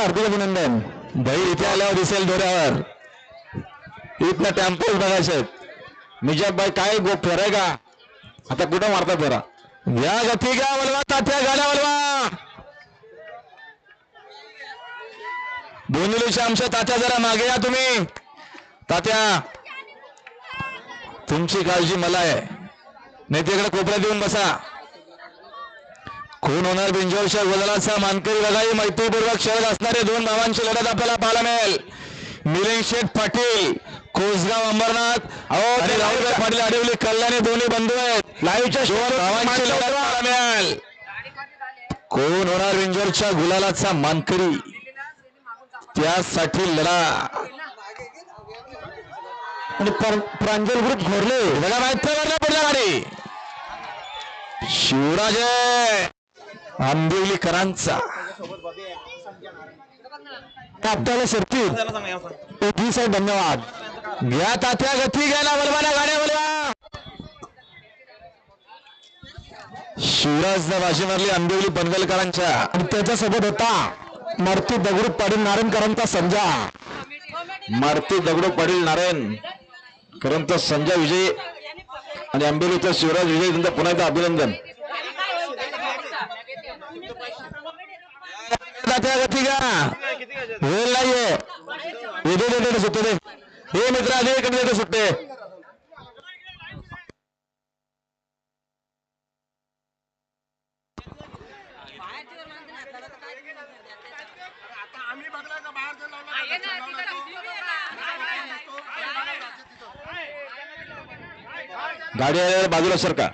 हार्दिक अभिनंदन. भाई इथे आल्यावर दिसेल दोऱ्यावर इथनं टॅम्पोज बघायचे. निजाबाई काय गो फेराय का? आता कुठं मारता फेरा या गती घ्या वलवा तात्या गाड्या वलवा. बोनिलीच्या आमच्या तात्या जरा मागे या तुम्ही. तात्या तुमची काळजी मला आहे नाही तिकडे कोपऱ्यात येऊन बसा. खून होणार बिंजोरच्या गोदलाचा मानकरी बघा ही मैत्रीपूर्वक खेळत असणारे दोन भावांची लढत आपल्याला पाहायला मिळेल. मिलिंद शेठ पाटील कोसगाव अंबरनाथ आणि राहुल पाटील आडिवली कल्याणी दोन्ही बंधू आहेत. लाईव्हच्या भावांची लढत पाहायला मिळेल. कोण होणार बिंजोरच्या गुलालाचा मानकरी. त्यासाठी लढा. आणि पर- प्रांजल ग्रुप घोरले. बघा माहिती पुढल्या गाडी. शिवराजे! आंबिवलीकरांचा आपल्याला शर्ती ओपी साहेब धन्यवाद. घ्या तात्या गती घ्या ना बलवाना गाड्या बलवा शिवराज बाजी मारली आंबिवली पनवेलकरांच्या आणि त्याच्यासोबत होता मारुती दगडू पाडील नारायणकरांचा संजा. मारुती दगडू पाडील नारायण करंत संजय विजय. आणि आंबिवलीचा शिवराज विजय त्यांचं पुन्हा एकदा अभिनंदन. गती घ्या वेळ नाहीये हे दे हे मित्र आधी इकडे गाडी आल्यावर बाजूला सरका